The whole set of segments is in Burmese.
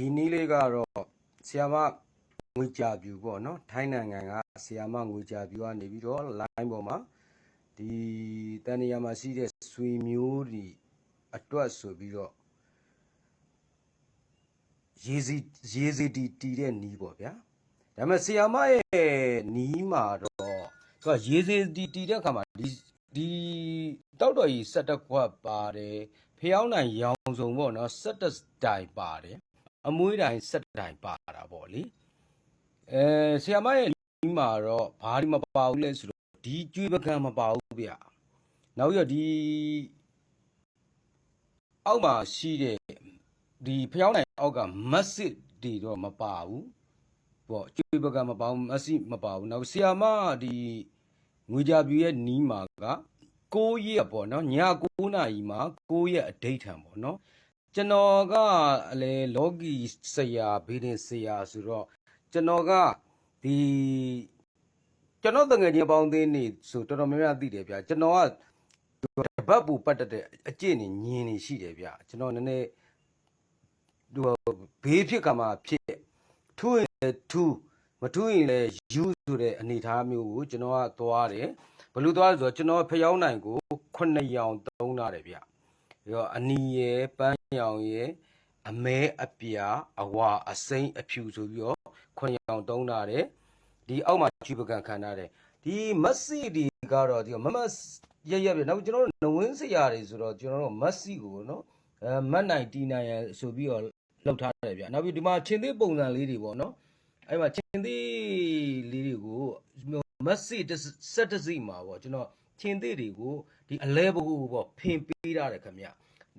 ဒီနည်းလေးကတော့ဆီယာမငွေကြပြူပေါ့နော်ထိုင်းနိုင်ငံကဆီယာမငွေကြပြူကနေပြီးတော့ line ပေါ်မှာဒီတန်နေရာမှာရှိတဲ့ဆွေမျိုးတွေအတွက်ဆိုပြီးတော့ရေးစီရေးစီတီတီတဲ့နီးပေါ့ဗျာဒါပေမဲ့ဆီယာမရဲ့နီးမှာတော့သူကရေးစီတီတီတဲ့အခါမှာဒီဒီတောက်တော်ကြီးဆက်တက်ခွက်ပါတယ်ဖျောင်းနိုင်ရောင်စုံပေါ့နော်ဆက်တက်တိုင်ပါတယ် အမွှေးတိုင်းဆက်တိုင်းပါတာပေါ့လေအဲဆီယမရဲ့ဒီမှာတော့ဘာဒီမပါဘူးလဲဆိုတော့ဒီကျွေးပကံမပါဘူးဗျနောက်ပြီးတော့ဒီအောက်မှာရှိတဲ့ဒီဖျောင်းနိုင်အောက်ကမက်စစ်တွေတော့မပါဘူးပေါ့ကျွေးပကံမပါဘူးမက်စစ်မပါဘူးနောက်ဆီယမဒီငွေကြပြူရဲ့နီးမှာက6ရက်ပေါ့နော်ည9နာရီမှာ6ရက်အဒိဋ္ဌံပေါ့နော် ကျွန်တော်ကလေလောကီဆရာဘေးတင်ဆရာဆိုတော့ကျွန်တော်ကဒီကျွန်တော်တငယ်ချင်းပေါင်းသေးနေဆိုတော်တော်များများသိတယ်ဗျာကျွန်တော်ကတပတ်ပူပတ်တတ်တဲ့အကျင့်နေညင်နေရှိတယ်ဗျာကျွန်တော်နည်းနည်းဒီဘေးဖြစ်ကမှဖြစ်ထူးရင်လည်းထူးမထူးရင်လည်းယူဆိုတဲ့အနေအထားမျိုးကိုကျွန်တော်ကသွားတယ်ဘယ်လိုသွားလဲဆိုတော့ကျွန်တော်ဖျောင်းနိုင်ကို9ရောင်သုံးလာတယ်ဗျာပြီးတော့အနီရယ်ပန်း ရောင်ရယ်အမဲအပြာအဝါအစိမ့်အဖြူဆိုပြီးတော့ခွန်ရောင်တုံးတာတယ်ဒီအောက်မှာချီပကံခံထားတယ်ဒီမက်ဆီဒီကတော့ဒီမမတ်ရရပြနောက်ကျွန်တော်တို့နဝင်းစရာတွေဆိုတော့ကျွန်တော်တို့မက်ဆီကိုနော်အဲမတ်နိုင်တီနိုင်ရယ်ဆိုပြီးတော့လောက်ထားတယ်ဗျနောက်ပြီးဒီမှာချင်းသေးပုံစံလေးတွေပေါ့နော်အဲ့မှာချင်းသေးလေးတွေကိုမက်ဆီတစ်ဆက်တစ်စီမှာပေါ့ကျွန်တော်ချင်းသေးတွေကိုဒီအလဲဘကူပေါ့ဖင်ပေးထားတယ်ခင်ဗျ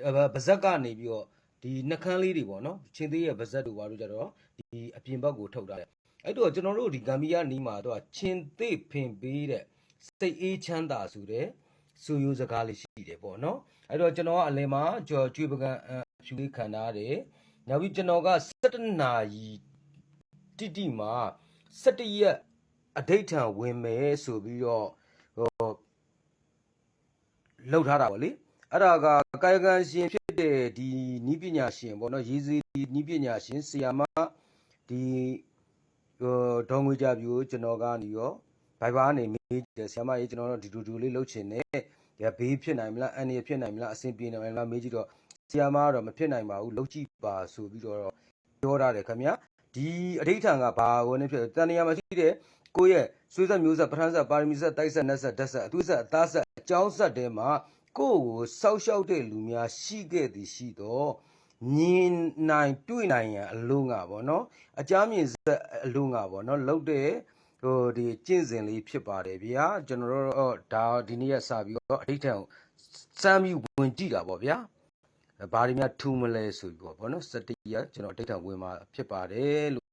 အဲဗဇက်ကနေပြီးတော့ဒီနှကန်းလေးတွေပေါ့နော်ချင်းသေးရဲ့ဗဇက်တို့ဘာလို့ကြတော့ဒီအပြင်ဘက်ကိုထုတ်ထားတယ်အဲ့တော့ကျွန်တော်တို့ဒီဂမ်ဘီယာနီးမှာတော့ချင်းသေးဖင်ပေးတဲ့စိတ်အေးချမ်းသာဆိုတဲ့စူယူစကားလေးရှိတယ်ပေါ့နော်အဲ့တော့ကျွန်တော်ကအလယ်မှာကြော်ကျွေးပကံအဖြူလေးခံထားတယ်နောက်ပြီးကျွန်တော်က17နာရီတိတိမှာ17ရက်အဋိဋ္ဌံဝင်မယ်ဆိုပြီးတော့ဟိုလှုပ်ထားတာပေါ့လေ အဲ့ဒါကကာယကံရှင်ဖြစ်တဲ့ဒီနီးပညာရှင်ပေါ့နော်ရေးစီနီးပညာရှင်ဆီယာမဒီဟိုဒေါငွေကြပြိုကျွန်တော်ကနေရောဘိုင်ဘာကနေမေးတယ်ဆီယာမရေးကျွန်တော်တို့ဒီတူတူလေးလှုပ်ချင်တယ်ဒီဘေးဖြစ်နိုင်မလားအန်ရဖြစ်နိုင်မလားအဆင်ပြေနိုင်မလားမေးကြည့်တော့ဆီယာမကတော့မဖြစ်နိုင်ပါဘူးလှုပ်ကြည့်ပါဆိုပြီးတော့ပြောထားတယ်ခင်ဗျာဒီအဋိဋ္ဌံကဘာဝင်နေဖြစ်တန်နေရာမှာရှိတဲ့ကိုယ့်ရဲ့ဆွေးဆက်မျိုးဆက်ပထန်းဆက်ပါရမီဆက်တိုက်ဆက်နက်ဆက်ဓာတ်ဆက်အသွေးဆက်အသားဆက်အကြောင်းဆက်တဲမှာ ကိုယ့်ကိုစောက်ရှောက်တဲ့လူများရှိခဲ့သည်ရှိတော့မြင်နိုင်တွေ့နိုင်ရန်အလုံးကပေါ့နော်အကြမ်းမြင်ဆက်အလုံးကပေါ့နော်လှုပ်တဲ့ဟိုဒီကျင့်စဉ်လေးဖြစ်ပါတယ်ဗျာကျွန်တော်တို့ဒါဒီနေ့ရက်စပြီးတော့အဋိဋ္ဌံကိုစမ်းပြီးဝင်ကြည့်တာပေါ့ဗျာဘာတွေများထူးမလဲဆိုပြီးပေါ့ဗောနော်စတတိယကျွန်တော်အဋိဋ္ဌံဝင်มาဖြစ်ပါတယ်လို့